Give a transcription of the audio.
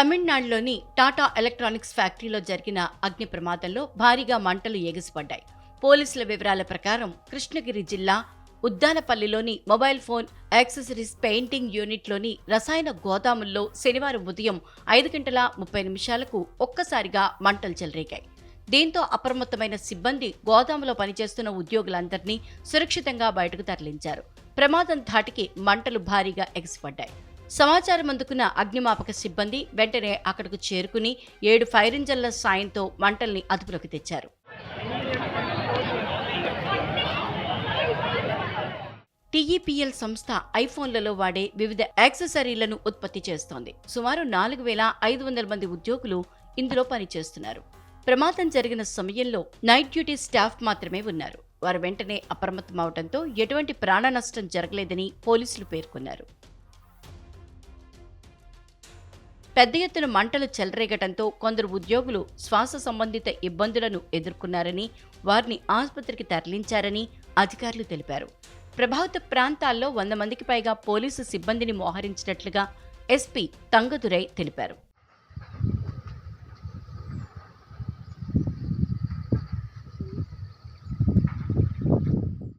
తమిళనాడులోని టాటా ఎలక్ట్రానిక్స్ ఫ్యాక్టరీలో జరిగిన అగ్ని ప్రమాదంలో భారీగా మంటలు ఎగిసిపడ్డాయి పోలీసుల వివరాల ప్రకారం కృష్ణగిరి జిల్లా ఉద్దానపల్లిలోని మొబైల్ ఫోన్ యాక్సెసరీస్ పెయింటింగ్ యూనిట్లోని రసాయన గోదాముల్లో శనివారం ఉదయం ఐదు గంటల ముప్పై నిమిషాలకు ఒక్కసారిగా మంటలు చెలరేగాయి. దీంతో అప్రమత్తమైన సిబ్బంది గోదాములో పనిచేస్తున్న ఉద్యోగులందరినీ సురక్షితంగా బయటకు తరలించారు. ప్రమాదం ధాటికి మంటలు భారీగా ఎగిసిపడ్డాయి. సమాచారం అందుకున్న అగ్నిమాపక సిబ్బంది వెంటనే అక్కడకు చేరుకుని ఏడు ఫైర్ ఇంజన్ల సాయంతో మంటల్ని అదుపులోకి తెచ్చారు. టీఈపీఎల్ సంస్థ ఐఫోన్లలో వాడే వివిధ యాక్సెసరీలను ఉత్పత్తి చేస్తోంది. సుమారు నాలుగు వేల ఐదు వందల మంది ఉద్యోగులు ఇందులో పనిచేస్తున్నారు. ప్రమాదం జరిగిన సమయంలో నైట్ డ్యూటీ స్టాఫ్ మాత్రమే ఉన్నారు. వారు వెంటనే అప్రమత్తమవడంతో ఎటువంటి ప్రాణ నష్టం జరగలేదని పోలీసులు పేర్కొన్నారు. పెద్ద ఎత్తున మంటలు చెలరేగటంతో కొందరు ఉద్యోగులు శ్వాస సంబంధిత ఇబ్బందులను ఎదుర్కొన్నారని వారిని ఆసుపత్రికి తరలించారని అధికారులు తెలిపారు. ప్రభావిత ప్రాంతాల్లో వంద మందికి పైగా పోలీసు సిబ్బందిని మోహరించినట్లుగా ఎస్పీ తంగదురై తెలిపారు.